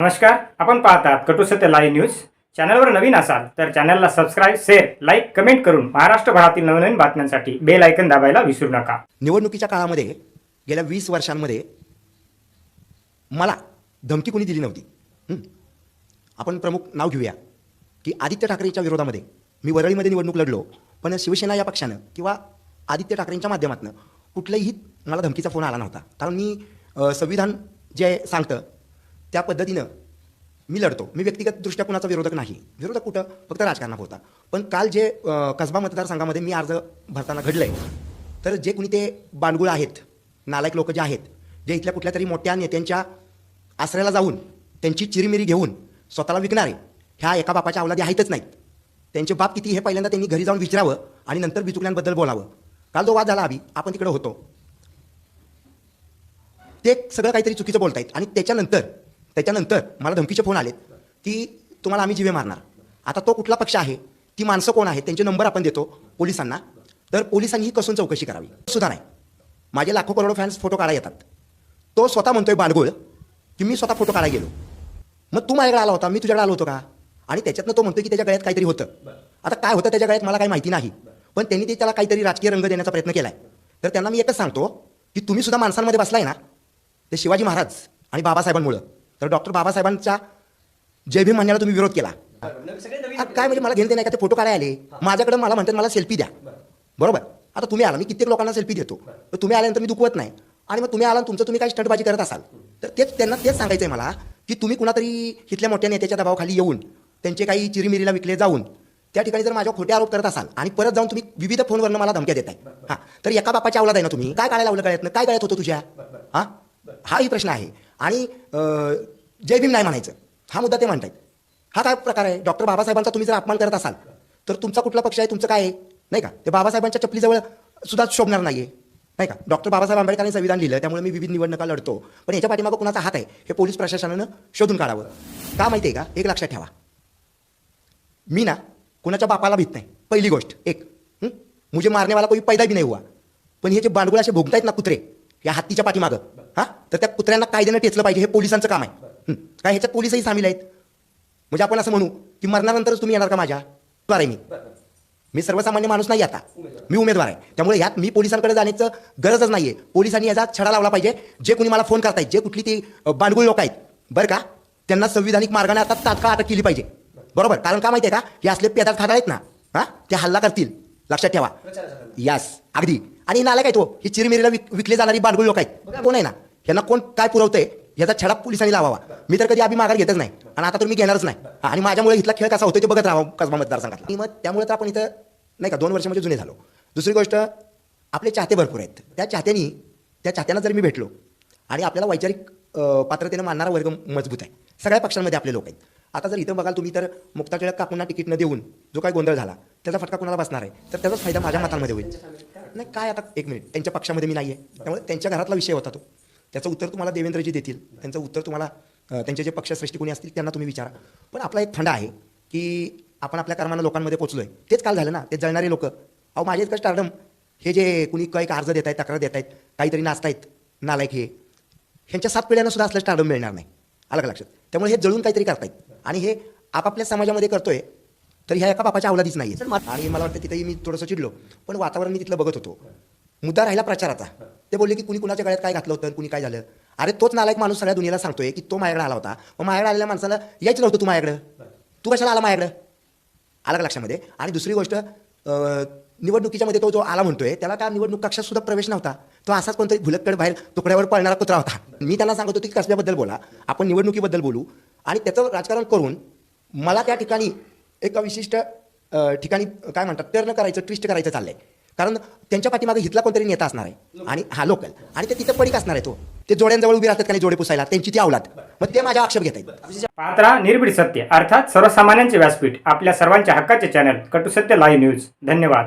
नमस्कार आपण पाहतात कटू सत्य लाईव्ह न्यूज चॅनलवर नवीन असाल तर चॅनलला सबस्क्राईब शेअर लाईक कमेंट करून महाराष्ट्रभरातील नवनवीन बातम्यांसाठी बेल ऐकन दाबायला विसरू नका. निवडणुकीच्या काळामध्ये गेल्या वीस वर्षांमध्ये मला धमकी कोणी दिली नव्हती. हं? आपण प्रमुख नाव घेऊया की आदित्य ठाकरेच्या विरोधामध्ये मी वरळीमध्ये निवडणूक लढलो पण शिवसेना या पक्षानं किंवा आदित्य ठाकरेंच्या माध्यमातून कुठलंही मला धमकीचा फोन आला नव्हता. कारण मी अ, संविधान जे सांगतं त्या पद्धतीनं मी लढतो. मी व्यक्तिगतदृष्ट्या कुणाचा विरोधक नाही. विरोधक कुठं? फक्त राजकारणात होता. पण काल जे कसबा मतदारसंघामध्ये मी अर्ज भरताना घडलं आहे तर जे कुणी ते बांडगुळ आहेत नालायक लोक जे आहेत जे इथल्या कुठल्या तरी मोठ्या नेत्यांच्या आश्रयाला जाऊन त्यांची चिरीमिरी घेऊन स्वतःला विकणारे ह्या एका बापाच्या अवलादी आहेतच नाहीत. त्यांचे बाप किती हे पहिल्यांदा त्यांनी घरी जाऊन विचारावं आणि नंतर बिचुकल्यांबद्दल बोलावं. काल जो वाद झाला आम्ही आपण तिकडे होतो. ते सगळं काहीतरी चुकीचं बोलतायत आणि त्याच्यानंतर त्याच्यानंतर मला धमकीचे फोन आलेत की तुम्हाला आम्ही जिवे मारणार. आता तो कुठला पक्ष आहे? ती माणसं कोण आहेत? त्यांचे नंबर आपण देतो पोलिसांना. तर पोलिसांनी ही कसून चौकशी करावी. सुद्धा नाही. माझे लाखो करोडो फॅन्स फोटो काढा येतात. तो स्वतः म्हणतोय बालगोळ की मी स्वतः फोटो काढायला गेलो. मग तू माझ्याकडे आला होता. मी तुझ्याकडे आलो होतो का? आणि त्याच्यातनं तो म्हणतोय की त्याच्या गळ्यात काहीतरी होतं. आता काय होतं त्याच्या गळ्यात मला काही माहिती नाही. पण त्यांनी ते त्याला काहीतरी राजकीय रंग देण्याचा प्रयत्न केला आहे तर त्यांना मी एकच सांगतो की तुम्ही सुद्धा माणसांमध्ये बसलाय ना? ते शिवाजी महाराज आणि बाबासाहेबांमुळं. तर डॉक्टर बाबासाहेबांच्या जय भीम म्हणण्याला तुम्ही विरोध केला. आ, काय म्हणजे मला घेणं ते नाही का? ते फोटो काढायला आले. माझ्याकडे मला म्हणतात मला सेल्फी द्या. बरोबर? आता तुम्ही आला. मी कित्येक लोकांना सेल्फी देतो. तर तुम्ही आल्यानंतर मी दुखवत नाही. आणि मग तुम्ही आला आणि तुमचं तुम्ही काही स्टंटबाजी करत असाल? तर तेच त्यांना तेच सांगायचं आहे मला की तुम्ही कुणातरी इथल्या मोठ्या नेत्याच्या दबावाखाली येऊन त्यांचे काही चिरीमिरीला विकले जाऊन त्या ठिकाणी जर माझ्यावर खोटे आरोप करत असाल आणि परत जाऊन तुम्ही विविध फोनवरनं मला धमक्या देताय. हां. तर एका बापाच्या आवलात आहे ना तुम्ही? काय काढायला लावलं गळ्यातनं? काय गळ्यात होतं तुझ्या? हां? हाही प्रश्न आहे. आणि जय भीम नाही म्हणायचं. हा मुद्दा ते म्हणतायत. हा काय प्रकार आहे? डॉक्टर बाबासाहेबांचा तुम्ही जर अपमान करत असाल तर तुमचा कुठला पक्ष आहे? तुमचं काय आहे? नाही का? ते बाबासाहेबांच्या चपलीजवळ सुद्धा शोभणार नाहीये. नाही का? डॉक्टर बाबासाहेब आंबेडकरांनी संविधान लिहिलं त्यामुळे मी विविध निवडणुका लढतो. पण याच्या पाठीमागं कुणाचा हात आहे? हे पोलीस प्रशासनानं शोधून काढावं. का माहिती आहे का? एक लक्षात ठेवा. मी ना कुणाच्या बापाला भीत नाही. पहिली गोष्ट एक मुझे मारनेवाला कोई पैदा बी नाही हुआ. पण हे जे बांडगुळ असे भोगतायत ना कुत्रे या हत्तीच्या पाठीमागं. हां? तर त्या कुत्र्यांना कायद्यानं टेचलं पाहिजे हे पोलिसांचं काम आहे. हं? काय ह्याच्यात पोलिसही सामील आहेत? म्हणजे आपण असं म्हणू की मरणानंतरच तुम्ही येणार का माझ्या? आहे मी. मी सर्वसामान्य माणूस नाही आता. मी उमेदवार आहे. त्यामुळे यात मी पोलिसांकडे जाण्याचं गरजच नाहीये. पोलिसांनी याचा छडा लावला पाहिजे. जे कोणी मला फोन करतायत जे कुठली ती बांडगुळ लोक आहेत बरं का? त्यांना संविधानिक मार्गाने आता तात्काळ अटक केली पाहिजे. बरोबर? कारण का माहिती आहे का? हे असले पेदार खात आहेत ना हा? ते हल्ला करतील. लक्षात ठेवा. यास अगदी. आणि नाला काय तो ही चिरमिरीला विक विकले जाणारी बांडगुळ लोक आहेत. कोण आहे ना? यांना कोण काय पुरवतंय? याचा छडा पोलिसांनी लावावा. मी तर कधी आम्ही माघार घेतच नाही. आणि आता तर मी घेणारच नाही. आणि माझ्यामुळे इथला खेळ कसा होतो ते बघत राहा कसबा मतदारसंघातला. आणि मग त्यामुळे तर आपण इथं नाही का दोन वर्ष म्हणजे जुने झालो. दुसरी गोष्ट आपले चाहते भरपूर आहेत. त्या चाहत्यांनी त्या चाहत्यांना जर मी भेटलो आणि आपल्याला वैचारिक पात्रतेने पात्रतेनं मानणारा वर्ग मजबूत आहे. सगळ्या पक्षांमध्ये आपले लोक आहेत. आता जर इथं बघाल तुम्ही तर मुक्ता टिळक काकूंना तिकीट न देऊन जो काही गोंधळ झाला त्याचा फटका कोणाला बसणार आहे? तर त्याचाच फायदा माझ्या मतांमध्ये होईल. नाही काय आता एक मिनिट. त्यांच्या पक्षामध्ये मी नाही आहे त्यामुळे त्यांच्या घरातला विषय होता तो. त्याचं उत्तर तुम्हाला देवेंद्रजी देतील. त्यांचं उत्तर तुम्हाला त्यांचे जे पक्षश्रेष्ठी कोणी असतील त्यांना तुम्ही विचारा. पण आपला एक फंडा आहे की आपण आपल्या कर्मानं लोकांमध्ये पोचलो आहे तेच काल झालं ना ते जळणारे लोक. अहो माझे इतकं स्टार्डम हे जे कुणी काही अर्ज देत आहेत तक्रार देत आहेत काहीतरी नाचतायत नालायक हे ह्यांच्या सात पिढ्यांना सुद्धा असलं स्टार्डम मिळणार नाही. आलं का लक्षात? त्यामुळे हे जळून काहीतरी करतायत. आणि हे आपापल्या समाजामध्ये करतोय तर ह्या एका बापाच्या अवलादीच नाही आणि मला वाटतं तिथेही मी थोडंसं चिडलो पण वातावरण मी तिथलं बघत होतो. मुद्दा राहिला प्रचाराचा. ते बोलले की कुणी कुणाच्या गळ्यात काय घातलं होतं कुणी काय झालं? अरे तोच नालायक माणूस सगळ्या दुनियाला सांगतोय की तो माझ्याकडे आला होता. मग माझ्याकडे आलेल्या माणसाला यायचं नव्हतं तू माझ्याकडं. तू कशाला आला माझ्याकडं? आला का लक्षामध्ये? आणि दुसरी गोष्ट निवडणुकीच्या मध्ये तो जो आला म्हणतोय त्याला त्या निवडणूक कक्षात सुद्धा प्रवेश नव्हता. तो असाच कोणतरी भुलतकडे बाहेर तुकड्यावर पळणारा कुत्रा होता. मी त्यांना सांगत होतो की कसल्याबद्दल बोला. आपण निवडणुकीबद्दल बोलू. आणि त्याचं राजकारण करून मला त्या ठिकाणी एका विशिष्ट ठिकाणी काय म्हणतात टर्न करायचं ट्विस्ट करायचं चाललंय. कारण त्यांच्या पाठीमागे हितला कोणतरी नेता असणार आहे. आणि हा लोकल. आणि ते तिथं पडीक असणार आहे तो. ते जोड्यांजवळ उभी राहतात का जोडे पुसायला? त्यांची ती अवलाद मग ते माझ्या आक्षेप घेत आहेत पात्रा निर्भीड सत्य. अर्थात सर्वसामान्यांचे व्यासपीठ. आपल्या सर्वांच्या हक्काचे चॅनल कटू सत्य लाईव्ह न्यूज धन्यवाद.